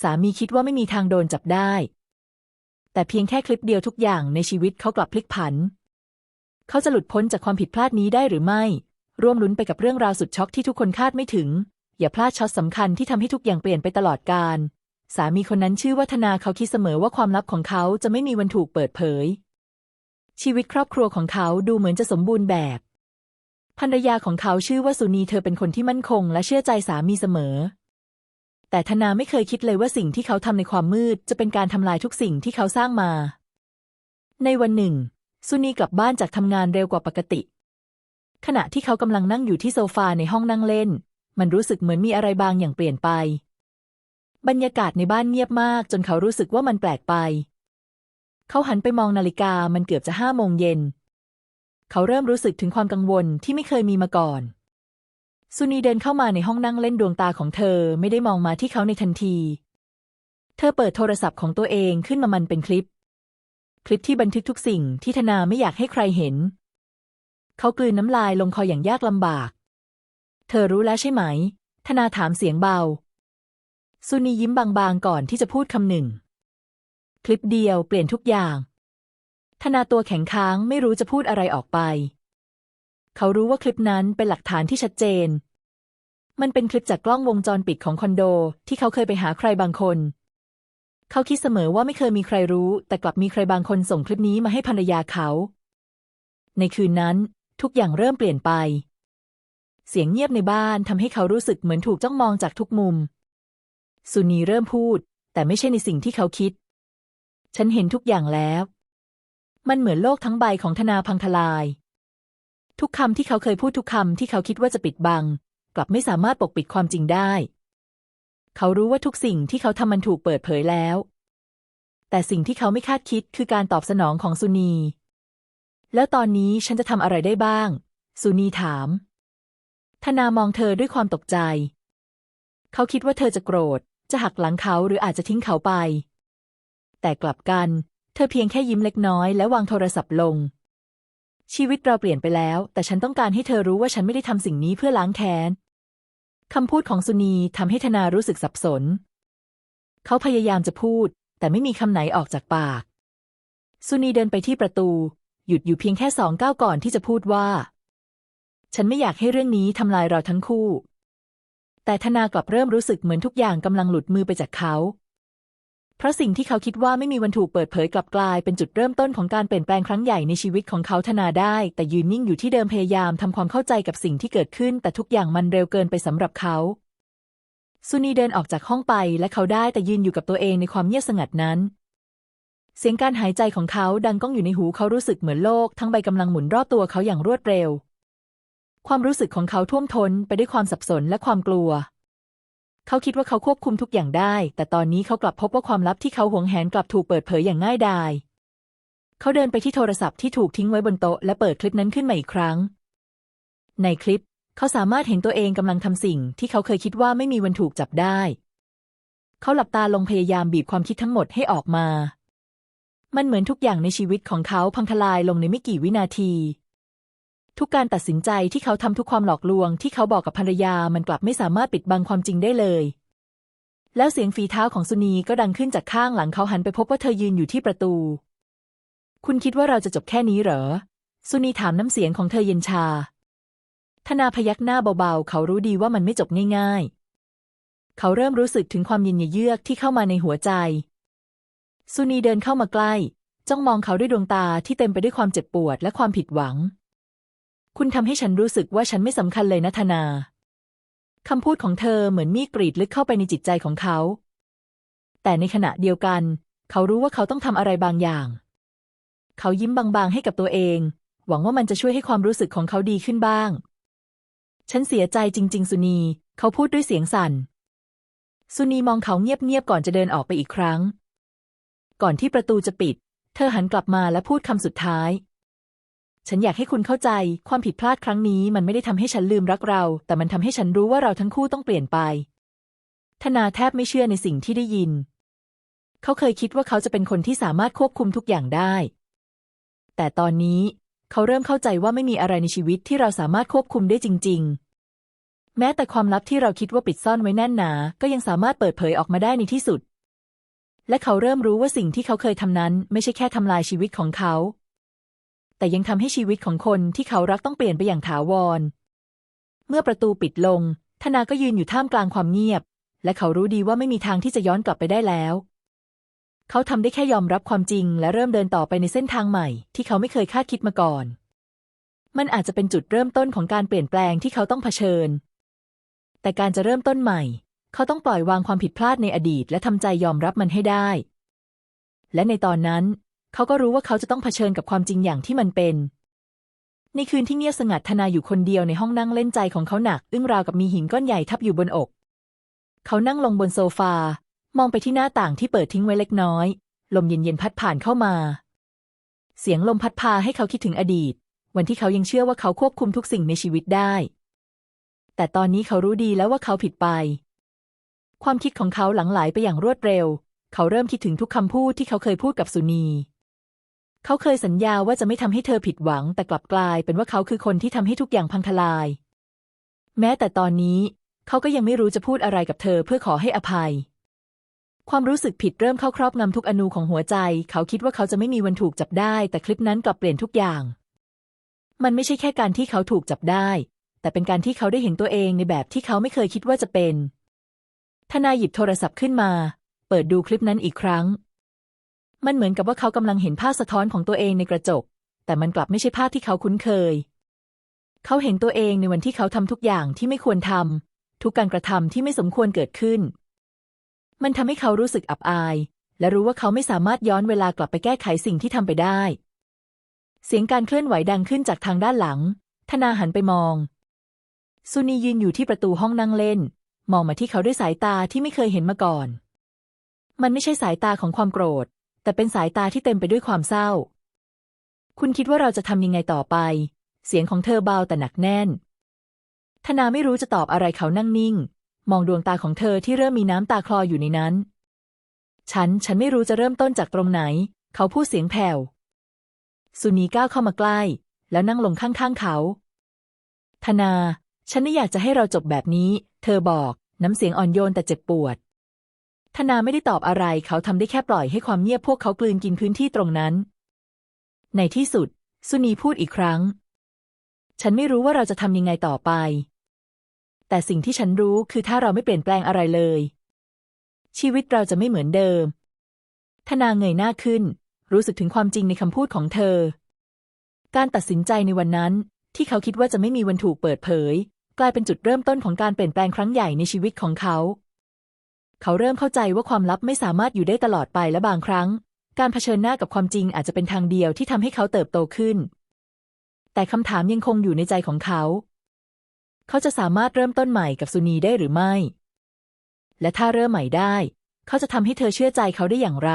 สามีคิดว่าไม่มีทางโดนจับได้ แต่เพียงแค่คลิปเดียวทุกอย่างในชีวิตเขากลับพลิกผัน เขาจะหลุดพ้นจากความผิดพลาดนี้ได้หรือไม่ ร่วมลุ้นไปกับเรื่องราวสุดช็อกที่ทุกคนคาดไม่ถึง อย่าพลาดช็อตสำคัญที่ทำให้ทุกอย่างเปลี่ยนไปตลอดกาลสามีคนนั้นชื่อวัฒนาเขาคิดเสมอว่าความลับของเขาจะไม่มีวันถูกเปิดเผย ชีวิตครอบครัวของเขาดูเหมือนจะสมบูรณ์แบบภรรยาของเขาชื่อว่าสุนีเธอเป็นคนที่มั่นคงและเชื่อใจสามีเสมอ แต่ธนาไม่เคยคิดเลยว่าสิ่งที่เขาทำในความมืด จะเป็นการทำลายทุกสิ่งที่เขาสร้างมา ในวันหนึ่งสุนีกลับบ้านจากทำงานเร็วกว่าปกติ ขณะที่เขากำลังนั่งอยู่ที่โซฟาในห้องนั่งเล่น มันรู้สึกเหมือนมีอะไรบางอย่างเปลี่ยนไป บรรยากาศในบ้านเงียบมากจนเขารู้สึกว่ามันแปลกไป เขาหันไปมองนาฬิกามันเกือบจะห้าโมงเย็น เขาเริ่มรู้สึกถึงความกังวลที่ไม่เคยมีมาก่อน สุนีเดินเข้ามาในห้องนั่งเล่นดวงตาของเธอไม่ได้มองมาที่เขาในทันที เธอเปิดโทรศัพท์ของตัวเองขึ้นมามันเป็นคลิป คลิปที่บันทึกทุกสิ่งที่ธนาไม่อยากให้ใครเห็น เขากลืนน้ำลายลงคออย่างยากลำบาก เธอรู้แล้วใช่ไหม ธนาถามเสียงเบาสุนียิ้มบางๆก่อนที่จะพูดคำหนึ่ง คลิปเดียวเปลี่ยนทุกอย่าง ธนาตัวแข็งค้างไม่รู้จะพูดอะไรออกไป เขารู้ว่าคลิปนั้นเป็นหลักฐานที่ชัดเจน มันเป็นคลิปจากกล้องวงจรปิดของคอนโด ที่เขาเคยไปหาใครบางคน เขาคิดเสมอว่าไม่เคยมีใครรู้ แต่กลับมีใครบางคนส่งคลิปนี้มาให้ภรรยาเขา ในคืนนั้น ทุกอย่างเริ่มเปลี่ยนไป เสียงเงียบในบ้านทำให้เขารู้สึกเหมือนถูกจ้องมองจากทุกมุม สุนีเริ่มพูด แต่ไม่ใช่ในสิ่งที่เขาคิด ฉันเห็นทุกอย่างแล้วมันเหมือนโลกทั้งใบของธนาพังทลาย ทุกคำที่เขาเคยพูดทุกคำที่เขาคิดว่าจะปิดบัง กลับไม่สามารถปกปิดความจริงได้ เขารู้ว่าทุกสิ่งที่เขาทำมันถูกเปิดเผยแล้ว แต่สิ่งที่เขาไม่คาดคิดคือการตอบสนองของสุนี แล้วตอนนี้ฉันจะทำอะไรได้บ้าง สุนีถามธนามองเธอด้วยความตกใจ เขาคิดว่าเธอจะโกรธ จะหักหลังเขาหรืออาจจะทิ้งเขาไป แต่กลับกัน เธอเพียงแค่ยิ้มเล็กน้อยและวางโทรศัพท์ลง ชีวิตเราเปลี่ยนไปแล้ว แต่ฉันต้องการให้เธอรู้ว่าฉันไม่ได้ทำสิ่งนี้เพื่อล้างแค้นคำพูดของสุนีทำให้ธนารู้สึกสับสน เขาพยายามจะพูด แต่ไม่มีคำไหนออกจากปาก สุนีเดินไปที่ประตู หยุดอยู่เพียงแค่สองก้าวก่อนที่จะพูดว่า ฉันไม่อยากให้เรื่องนี้ทำลายเราทั้งคู่ แต่ธนากลับเริ่มรู้สึกเหมือนทุกอย่างกำลังหลุดมือไปจากเขา เพราะสิ่งที่เขาคิดว่าไม่มีวันถูกเปิดเผยกลับกลายเป็นจุดเริ่มต้นของการเปลี่ยนแปลงครั้งใหญ่ในชีวิตของเขาธนาได้ แต่ยืนนิ่งอยู่ที่เดิมพยายามทำความเข้าใจกับสิ่งที่เกิดขึ้น แต่ทุกอย่างมันเร็วเกินไปสำหรับเขาสุนีเดินออกจากห้องไปและเขาได้แต่ยืนอยู่กับตัวเองในความเงียบสงัดนั้น เสียงการหายใจของเขาดังก้องอยู่ในหูเขารู้สึกเหมือนโลก ทั้งใบกำลังหมุนรอบตัวเขาอย่างรวดเร็ว ความรู้สึกของเขาท่วมท้นไปด้วยความสับสนและความกลัว เขาคิดว่าเขาควบคุมทุกอย่างได้ แต่ตอนนี้เขากลับพบว่าความลับที่เขาหวงแหนกลับถูกเปิดเผยอย่างง่ายดาย เขาเดินไปที่โทรศัพท์ที่ถูกทิ้งไว้บนโต๊ะและเปิดคลิปนั้นขึ้นมาอีกครั้ง ในคลิป เขาสามารถเห็นตัวเองกำลังทำสิ่ง ที่เขาเคยคิดว่าไม่มีวันถูกจับได้ เขาหลับตาลงพยายามบีบความคิดทั้งหมดให้ออกมา มันเหมือนทุกอย่างในชีวิตของเขาพังทลายลงในไม่กี่วินาที ทุกการตัดสินใจที่เขาทำทุกความหลอกลวงที่เขาบอกกับภรรยามันกลับไม่สามารถปิดบังความจริงได้เลย แล้วเสียงฝีเท้าของสุนีก็ดังขึ้นจากข้างหลังเขาหันไปพบว่าเธอยืนอยู่ที่ประตู คุณคิดว่าเราจะจบแค่นี้เหรอ สุนีถามน้ำเสียงของเธอเย็นชา ธนาพยักหน้าเบาๆ เขารู้ดีว่ามันไม่จบง่ายๆ เขาเริ่มรู้สึกถึงความเย็นเยือกที่เข้ามาในหัวใจ สุนีเดินเข้ามาใกล้ จ้องมองเขาด้วยดวงตาที่เต็มไปด้วยความเจ็บปวดและความผิดหวัง คุณทำให้ฉันรู้สึกว่าฉันไม่สำคัญเลยนะธนาคำพูดของเธอเหมือนมีกรีดลึกเข้าไปในจิตใจของเขา แต่ในขณะเดียวกัน เขารู้ว่าเขาต้องทำอะไรบางอย่าง เขายิ้มบางๆให้กับตัวเอง หวังว่ามันจะช่วยให้ความรู้สึกของเขาดีขึ้นบ้าง ฉันเสียใจจริง ๆ สุนี เขาพูดด้วยเสียงสั่น สุนีมองเขาเงียบๆก่อนจะเดินออกไปอีกครั้ง ก่อนที่ประตูจะปิด เธอหันกลับมาและพูดคำสุดท้าย ฉันอยากให้คุณเข้าใจ ความผิดพลาดครั้งนี้มันไม่ได้ทำให้ฉันลืมรักเรา แต่มันทำให้ฉันรู้ว่าเราทั้งคู่ต้องเปลี่ยนไป ธนาแทบไม่เชื่อในสิ่งที่ได้ยิน เขาเคยคิดว่าเขาจะเป็นคนที่สามารถควบคุมทุกอย่างได้ แต่ตอนนี้เขาเริ่มเข้าใจว่าไม่มีอะไรในชีวิตที่เราสามารถควบคุมได้จริง ๆ แม้แต่ความลับที่เราคิดว่าปิดซ่อนไว้แน่นหนา ก็ยังสามารถเปิดเผยออกมาได้ในที่สุด และเขาเริ่มรู้ว่าสิ่งที่เขาเคยทำนั้น ไม่ใช่แค่ทำลายชีวิตของเขา แต่ยังทำให้ชีวิตของคนที่เขารักต้องเปลี่ยนไปอย่างถาวร เมื่อประตูปิดลง ธนาก็ยืนอยู่ท่ามกลางความเงียบ และเขารู้ดีว่าไม่มีทางที่จะย้อนกลับไปได้แล้ว เขาทำได้แค่ยอมรับความจริง และเริ่มเดินต่อไปในเส้นทางใหม่ ที่เขาไม่เคยคาดคิดมาก่อน มันอาจจะเป็นจุดเริ่มต้นของการเปลี่ยนแปลงที่เขาต้องเผชิญ แต่การจะเริ่มต้นใหม่ เขาต้องปล่อยวางความผิดพลาดในอดีต และทำใจยอมรับมันให้ได้ และในตอนนั้น เขาก็รู้ว่าเขาจะต้องเผชิญกับความจริงอย่างที่มันเป็น ในคืนที่เงียบสงัดธนาอยู่คนเดียวในห้องนั่งเล่นใจของเขาหนัก อึ้งราวกับมีหินก้อนใหญ่ทับอยู่บนอก เขานั่งลงบนโซฟา มองไปที่หน้าต่างที่เปิดทิ้งไว้เล็กน้อย ลมเย็นๆพัดผ่านเข้ามา เสียงลมพัดพาให้เขาคิดถึงอดีต วันที่เขายังเชื่อว่าเขาควบคุมทุกสิ่งในชีวิตได้ แต่ตอนนี้เขารู้ดีแล้วว่าเขาผิดไป ความคิดของเขาหลังไหลไปอย่างรวดเร็ว เขาเริ่มคิดถึงทุกคำพูดที่เขาเคยพูดกับสุนี เขาเคยสัญญาว่าจะไม่ทำให้เธอผิดหวัง แต่กลับกลายเป็นว่าเขาคือคนที่ทำให้ทุกอย่างพังทลาย แม้แต่ตอนนี้ เขาก็ยังไม่รู้จะพูดอะไรกับเธอเพื่อขอให้อภัย ความรู้สึกผิดเริ่มเข้าครอบงำทุกอนูของหัวใจ เขาคิดว่าเขาจะไม่มีวันถูกจับได้ แต่คลิปนั้นกลับเปลี่ยนทุกอย่าง มันไม่ใช่แค่การที่เขาถูกจับได้ แต่เป็นการที่เขาได้เห็นตัวเองในแบบที่เขาไม่เคยคิดว่าจะเป็นทนายหยิบโทรศัพท์ขึ้นมา เปิดดูคลิปนั้นอีกครั้ง มันเหมือนกับว่าเขากำลังเห็นภาพสะท้อนของตัวเองในกระจก แต่มันกลับไม่ใช่ภาพที่เขาคุ้นเคย เขาเห็นตัวเองในวันที่เขาทำทุกอย่างที่ไม่ควรทำทุกการกระทำที่ไม่สมควรเกิดขึ้น มันทำให้เขารู้สึกอับอาย และรู้ว่าเขาไม่สามารถย้อนเวลากลับไปแก้ไขสิ่งที่ทำไปได้ เสียงการเคลื่อนไหวดังขึ้นจากทางด้านหลัง ธนาหันไปมอง ซุนียืนอยู่ที่ประตูห้องนั่งเล่น มองมาที่เขาด้วยสายตาที่ไม่เคยเห็นมาก่อน มันไม่ใช่สายตาของความโกรธ แต่เป็นสายตาที่เต็มไปด้วยความเศร้า คุณคิดว่าเราจะทำยังไงต่อไป เสียงของเธอเบาแต่หนักแน่น ธนาไม่รู้จะตอบอะไรเขานั่งนิ่ง มองดวงตาของเธอที่เริ่มมีน้ำตาคลออยู่ในนั้น ฉัน ฉันไม่รู้จะเริ่มต้นจากตรงไหน เขาพูดเสียงแผ่ว สุนีก้าวเข้ามาใกล้ แล้วนั่งลงข้างๆเขา ธนา ฉันไม่อยากจะให้เราจบแบบนี้ เธอบอก น้ำเสียงอ่อนโยนแต่เจ็บปวด ธนาไม่ได้ตอบอะไร เขาทำได้แค่ปล่อยให้ความเงียบพวกเขากลืนกินพื้นที่ตรงนั้น ในที่สุด สุนีพูดอีกครั้ง ฉันไม่รู้ว่าเราจะทำยังไงต่อไป แต่สิ่งที่ฉันรู้คือถ้าเราไม่เปลี่ยนแปลงอะไรเลย ชีวิตเราจะไม่เหมือนเดิม ธนาเงยหน้าขึ้น รู้สึกถึงความจริงในคำพูดของเธอ การตัดสินใจในวันนั้น ที่เขาคิดว่าจะไม่มีวันถูกเปิดเผย กลายเป็นจุดเริ่มต้นของการเปลี่ยนแปลงครั้งใหญ่ในชีวิตของเขา เขาเริ่มเข้าใจว่าความลับไม่สามารถอยู่ได้ตลอดไปและบางครั้ง การเผชิญหน้ากับความจริงอาจจะเป็นทางเดียวที่ทำให้เขาเติบโตขึ้น แต่คำถามยังคงอยู่ในใจของเขา เขาจะสามารถเริ่มต้นใหม่กับสุนีได้หรือไม่ และถ้าเริ่มใหม่ได้ เขาจะทำให้เธอเชื่อใจเขาได้อย่างไร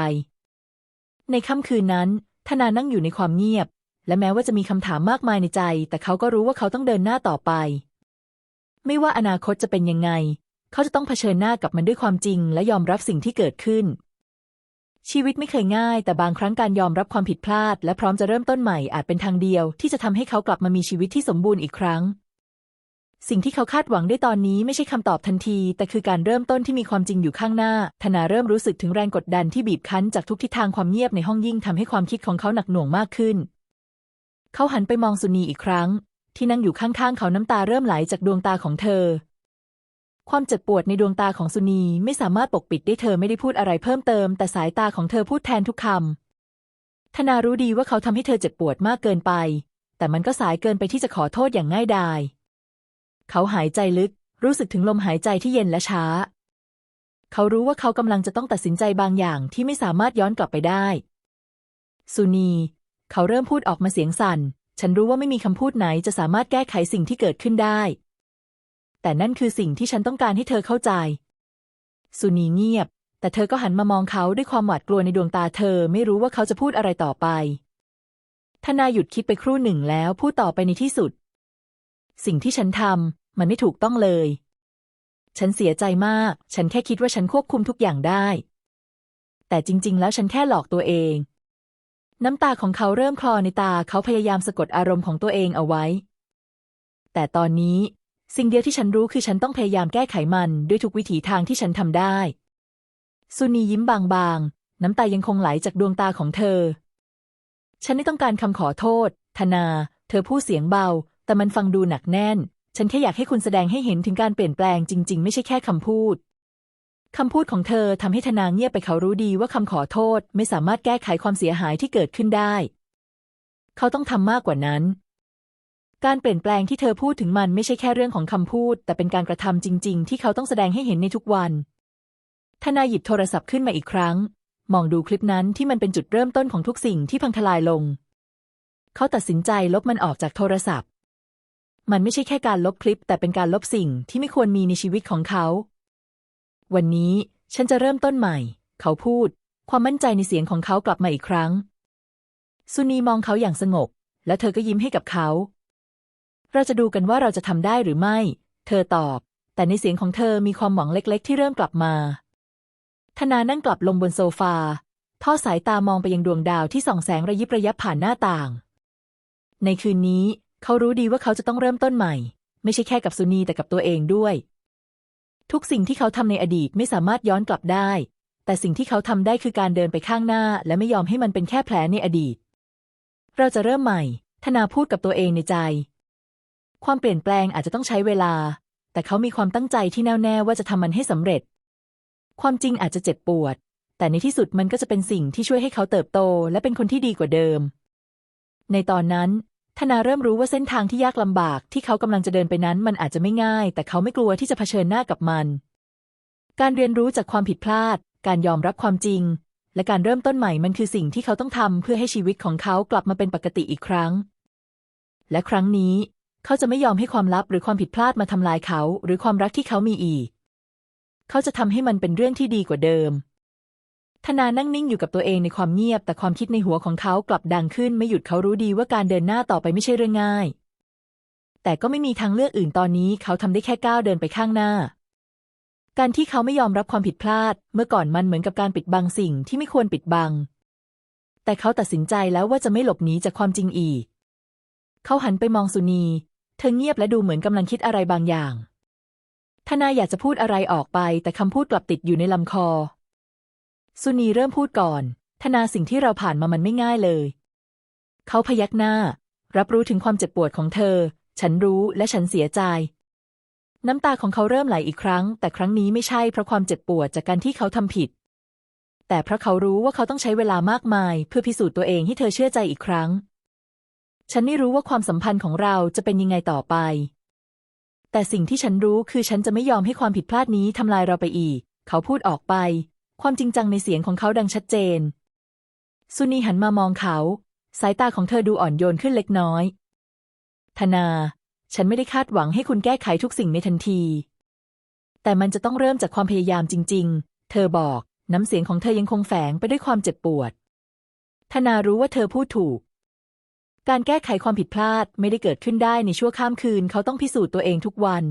ในค่ำคืนนั้นธนานั่งอยู่ในความเงียบ และแม้ว่าจะมีคำถามมากมายในใจ แต่เขาก็รู้ว่าเขาต้องเดินหน้าต่อไป ไม่ว่าอนาคตจะเป็นยังไง เขาจะต้องเผชิญหน้ากับมันด้วยความจริง และยอมรับสิ่งที่เกิดขึ้น ชีวิตไม่เคยง่าย แต่บางครั้งการยอมรับความผิดพลาด และพร้อมจะเริ่มต้นใหม่อาจเป็นทางเดียว ที่จะทำให้เขากลับมามีชีวิตที่สมบูรณ์อีกครั้ง สิ่งที่เขาคาดหวังได้ตอนนี้ไม่ใช่คำตอบทันที แต่คือการเริ่มต้นที่มีความจริงอยู่ข้างหน้าธนาเริ่มรู้สึกถึงแรงกดดันที่บีบคั้นจากทุกทิศทางความเงียบในห้องยิ่งทำให้ความคิดของเขาหนักหน่วงมากขึ้น เขาหันไปมองสุนีอีกครั้งที่นั่งอยู่ข้างๆเขาน้ำตาเริ่มไหลจากดวงตาของเธอ ความเจ็บปวดในดวงตาของสุนีไม่สามารถปกปิดได้เธอไม่ได้พูดอะไรเพิ่มเติม แต่สายตาของเธอพูดแทนทุกคำธนารู้ดีว่าเขาทำให้เธอเจ็บปวดมากเกินไป แต่มันก็สายเกินไปที่จะขอโทษอย่างง่ายดาย เขาหายใจลึก รู้สึกถึงลมหายใจที่เย็นและช้า เขารู้ว่าเขากำลังจะต้องตัดสินใจบางอย่างที่ไม่สามารถย้อนกลับไปได้ สุนี เขาเริ่มพูดออกมาเสียงสั่น ฉันรู้ว่าไม่มีคำพูดไหนจะสามารถแก้ไขสิ่งที่เกิดขึ้นได้ แต่นั่นคือสิ่งที่ฉันต้องการให้เธอเข้าใจ สุนีเงียบ แต่เธอก็หันมามองเขาด้วยความหวาดกลัวในดวงตาเธอไม่รู้ว่าเขาจะพูดอะไรต่อไปทนายหยุดคิดไปครู่หนึ่งแล้วพูดต่อไปในที่สุด สิ่งที่ฉันทำมันไม่ถูกต้องเลย ฉันเสียใจมาก ฉันแค่คิดว่าฉันควบคุมทุกอย่างได้ แต่จริง ๆ แล้วฉันแค่หลอกตัวเอง น้ำตาของเขาเริ่มคลอในตาเขาพยายามสะกดอารมณ์ของตัวเองเอาไว้ แต่ตอนนี้ สิ่งเดียวที่ฉันรู้คือฉันต้องพยายามแก้ไขมันด้วยทุกวิถีทางที่ฉันทำได้สุนียิ้มบางๆ น้ำตายังคงไหลจากดวงตาของเธอ ฉันไม่ต้องการคำขอโทษ ธนา เธอพูดเสียงเบา แต่มันฟังดูหนักแน่น ฉันแค่อยากให้คุณแสดงให้เห็นถึงการเปลี่ยนแปลงจริง ๆ ไม่ใช่แค่คำพูดคำพูดของเธอทำให้ธนาเงียบไปเขารู้ดีว่าคำขอโทษ ไม่สามารถแก้ไขความเสียหายที่เกิดขึ้นได้ เขาต้องทำมากกว่านั้น การเปลี่ยนแปลงที่เธอพูดถึงมันไม่ใช่แค่เรื่องของคำพูด แต่เป็นการกระทำจริง ๆ ที่เขาต้องแสดงให้เห็นในทุกวันธนายหยิบโทรศัพท์ขึ้นมาอีกครั้ง มองดูคลิปนั้นที่มันเป็นจุดเริ่มต้นของทุกสิ่งที่พังทลายลง เขาตัดสินใจลบมันออกจากโทรศัพท์ มันไม่ใช่แค่การลบคลิป แต่เป็นการลบสิ่งที่ไม่ควรมีในชีวิตของเขา วันนี้ฉันจะเริ่มต้นใหม่ เขาพูด ความมั่นใจในเสียงของเขากลับมาอีกครั้ง ซุนีมองเขาอย่างสงบ และเธอก็ยิ้มให้กับเขา เราจะดูกันว่าเราจะทำได้หรือไม่ เธอตอบ แต่ในเสียงของเธอมีความหวังเล็กๆ ที่เริ่มกลับมา ธนานั่งกลับลงบนโซฟา ทอดสายตามองไปยังดวงดาวที่ส่องแสงระยิบระยับผ่านหน้าต่าง ในคืนนี้ เขารู้ดีว่าเขาจะต้องเริ่มต้นใหม่ ไม่ใช่แค่กับซุนีแต่กับตัวเองด้วย ทุกสิ่งที่เขาทำในอดีตไม่สามารถย้อนกลับได้ แต่สิ่งที่เขาทำได้คือการเดินไปข้างหน้า และไม่ยอมให้มันเป็นแค่แผลในอดีต เราจะเริ่มใหม่ ธนาพูดกับตัวเองในใจ ความเปลี่ยนแปลงอาจจะต้องใช้เวลา แต่เขามีความตั้งใจที่แน่วแน่ว่าจะทำมันให้สำเร็จ ความจริงอาจจะเจ็บปวด แต่ในที่สุดมันก็จะเป็นสิ่งที่ช่วยให้เขาเติบโต และเป็นคนที่ดีกว่าเดิม ในตอนนั้นธนาเริ่มรู้ว่าเส้นทางที่ยากลำบากที่เขากำลังจะเดินไปนั้นมันอาจจะไม่ง่าย แต่เขาไม่กลัวที่จะเผชิญหน้ากับมัน การเรียนรู้จากความผิดพลาด การยอมรับความจริง และการเริ่มต้นใหม่มันคือสิ่งที่เขาต้องทำเพื่อให้ชีวิตของเขากลับมาเป็นปกติอีกครั้ง และครั้งนี้ เขาจะไม่ยอมให้ความลับหรือความผิดพลาดมาทำลายเขา หรือความรักที่เขามีอีก เขาจะทำให้มันเป็นเรื่องที่ดีกว่าเดิม ธนานั่งนิ่งอยู่กับตัวเองในความเงียบ แต่ความคิดในหัวของเขากลับดังขึ้นไม่หยุดเขารู้ดีว่าการเดินหน้าต่อไปไม่ใช่เรื่องง่าย แต่ก็ไม่มีทางเลือกอื่นตอนนี้ เขาทำได้แค่ก้าวเดินไปข้างหน้า การที่เขาไม่ยอมรับความผิดพลาด เมื่อก่อนมันเหมือนกับการปิดบังสิ่งที่ไม่ควรปิดบัง แต่เขาตัดสินใจแล้วว่าจะไม่หลบหนีจากความจริงอีกเขาหันไปมองสุนี เธอเงียบและดูเหมือนกำลังคิดอะไรบางอย่าง ทนายอยากจะพูดอะไรออกไป แต่คำพูดกลับติดอยู่ในลำคอ สุนีเริ่มพูดก่อนธนาสิ่งที่เราผ่านมามันไม่ง่ายเลย เขาพยักหน้า รับรู้ถึงความเจ็บปวดของเธอ ฉันรู้และฉันเสียใจ น้ำตาของเขาเริ่มไหลอีกครั้ง แต่ครั้งนี้ไม่ใช่เพราะความเจ็บปวดจากการที่เขาทำผิด แต่เพราะเขารู้ว่าเขาต้องใช้เวลามากมาย เพื่อพิสูจน์ตัวเองให้เธอเชื่อใจอีกครั้ง ฉันไม่รู้ว่าความสัมพันธ์ของเราจะเป็นยังไงต่อไป แต่สิ่งที่ฉันรู้คือฉันจะไม่ยอมให้ความผิดพลาดนี้ทำลายเราไปอีก เขาพูดออกไป ความจริงจังในเสียงของเขาดังชัดเจน ซุนีหันมามองเขา สายตาของเธอดูอ่อนโยนขึ้นเล็กน้อย ธนา ฉันไม่ได้คาดหวังให้คุณแก้ไขทุกสิ่งในทันที แต่มันจะต้องเริ่มจากความพยายามจริง ๆ เธอบอก น้ำเสียงของเธอยังคงแฝงไปด้วยความเจ็บปวดธนารู้ว่าเธอพูดถูก การแก้ไขความผิดพลาดไม่ได้เกิดขึ้นได้ในชั่วข้ามคืน เขาต้องพิสูจน์ตัวเองทุกวัน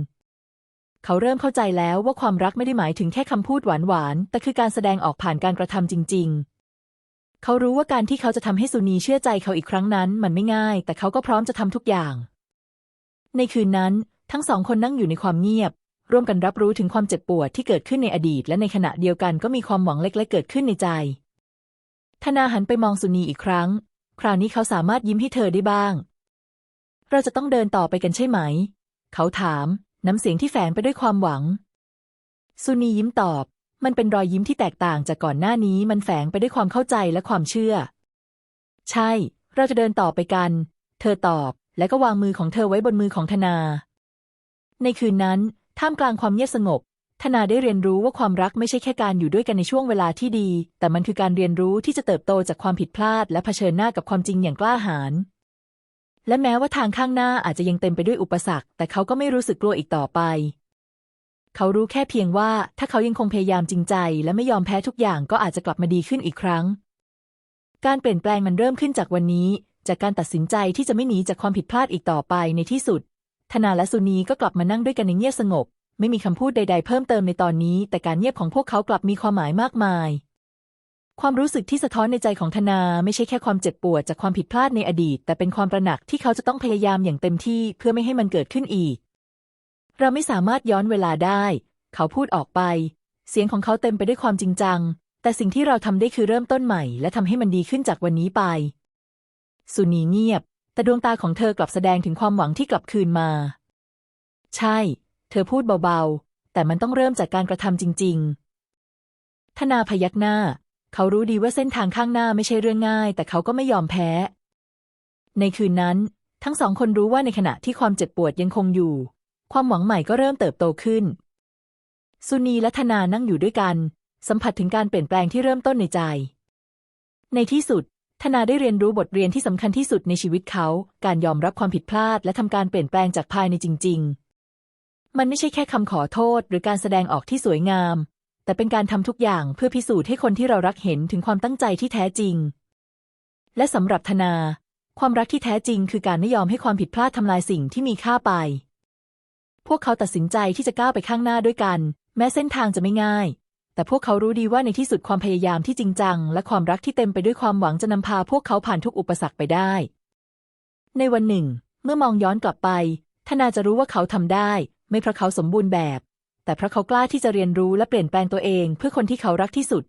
เขาเริ่มเข้าใจแล้วว่าความรักไม่ได้หมายถึงแค่คำพูดหวานๆ แต่คือการแสดงออกผ่านการกระทำจริง ๆ เขารู้ว่าการที่เขาจะทำให้สุนีเชื่อใจเขาอีกครั้งนั้น มันไม่ง่าย แต่เขาก็พร้อมจะทำทุกอย่าง ในคืนนั้น ทั้งสองคนนั่งอยู่ในความเงียบ ร่วมกันรับรู้ถึงความเจ็บปวดที่เกิดขึ้นในอดีต และในขณะเดียวกันก็มีความหวังเล็ก ๆ เกิดขึ้นในใจธนาหันไปมองสุนีอีกครั้ง คราวนี้เขาสามารถยิ้มให้เธอได้บ้าง เราจะต้องเดินต่อไปกันใช่ไหม เขาถาม น้ำเสียงที่แฝงไปด้วยความหวังสุนียิ้มตอบ มันเป็นรอยยิ้มที่แตกต่างจากก่อนหน้านี้ มันแฝงไปด้วยความเข้าใจและความเชื่อ ใช่ เราจะเดินต่อไปกัน เธอตอบ และก็วางมือของเธอไว้บนมือของธนา ในคืนนั้น ท่ามกลางความเงียบสงบ ธนาได้เรียนรู้ว่าความรักไม่ใช่แค่การอยู่ด้วยกันในช่วงเวลาที่ดี แต่มันคือการเรียนรู้ที่จะเติบโตจากความผิดพลาด และเผชิญหน้ากับความจริงอย่างกล้าหาญ และแม้ว่าทางข้างหน้าอาจจะยังเต็มไปด้วยอุปสรรค แต่เขาก็ไม่รู้สึกกลัวอีกต่อไป เขารู้แค่เพียงว่าถ้าเขายังคงพยายามจริงใจ และไม่ยอมแพ้ทุกอย่างก็อาจจะกลับมาดีขึ้นอีกครั้ง การเปลี่ยนแปลงมันเริ่มขึ้นจากวันนี้ จากการตัดสินใจที่จะไม่หนีจากความผิดพลาดอีกต่อไปในที่สุดธนาและสุนีก็กลับมานั่งด้วยกันในเงียบสงบ ไม่มีคำพูดใด ๆ เพิ่มเติมในตอนนี้ แต่การเงียบของพวกเขากลับมีความหมายมากมาย ความรู้สึกที่สะท้อนในใจของธนาไม่ใช่แค่ความเจ็บปวดจากความผิดพลาดในอดีต แต่เป็นความตระหนักที่เขาจะต้องพยายามอย่างเต็มที่เพื่อไม่ให้มันเกิดขึ้นอีก เราไม่สามารถย้อนเวลาได้ เขาพูดออกไป เสียงของเขาเต็มไปด้วยความจริงจัง แต่สิ่งที่เราทำได้คือเริ่มต้นใหม่ และทำให้มันดีขึ้นจากวันนี้ไป สุนีเงียบ แต่ดวงตาของเธอกลับแสดงถึงความหวังที่กลับคืนมา ใช่ เธอพูดเบาๆ แต่มันต้องเริ่มจากการกระทำจริง ๆ ธนาพยักหน้า เขารู้ดีว่าเส้นทางข้างหน้าไม่ใช่เรื่องง่าย แต่เขาก็ไม่ยอมแพ้ ในคืนนั้น ทั้งสองคนรู้ว่าในขณะที่ความเจ็บปวดยังคงอยู่ ความหวังใหม่ก็เริ่มเติบโตขึ้น สุนีและธนานั่งอยู่ด้วยกัน สัมผัสถึงการเปลี่ยนแปลงที่เริ่มต้นในใจ ในที่สุดธนาได้เรียนรู้บทเรียนที่สำคัญที่สุดในชีวิตเขา การยอมรับความผิดพลาดและทำการเปลี่ยนแปลงจากภายในจริง ๆ มันไม่ใช่แค่คำขอโทษ หรือการแสดงออกที่สวยงาม แต่เป็นการทำทุกอย่างเพื่อพิสูจน์ให้คนที่เรารักเห็นถึงความตั้งใจที่แท้จริง และสำหรับธนา ความรักที่แท้จริง คือการไม่ยอมให้ความผิดพลาดทำลายสิ่งที่มีค่าไป พวกเขาตัดสินใจที่จะก้าวไปข้างหน้าด้วยกัน แม้เส้นทางจะไม่ง่าย แต่พวกเขารู้ดีว่าในที่สุดความพยายามที่จริงจัง และความรักที่เต็มไปด้วยความหวังจะนำพาพวกเขาผ่านทุกอุปสรรคไปได้ ในวันหนึ่ง เมื่อมองย้อนกลับไปธนาจะรู้ว่าเขาทำได้ ไม่เพราะเขาสมบูรณ์แบบ แต่เพราะเขากล้าที่จะเรียนรู้และเปลี่ยนแปลงตัวเอง เพื่อคนที่เขารักที่สุด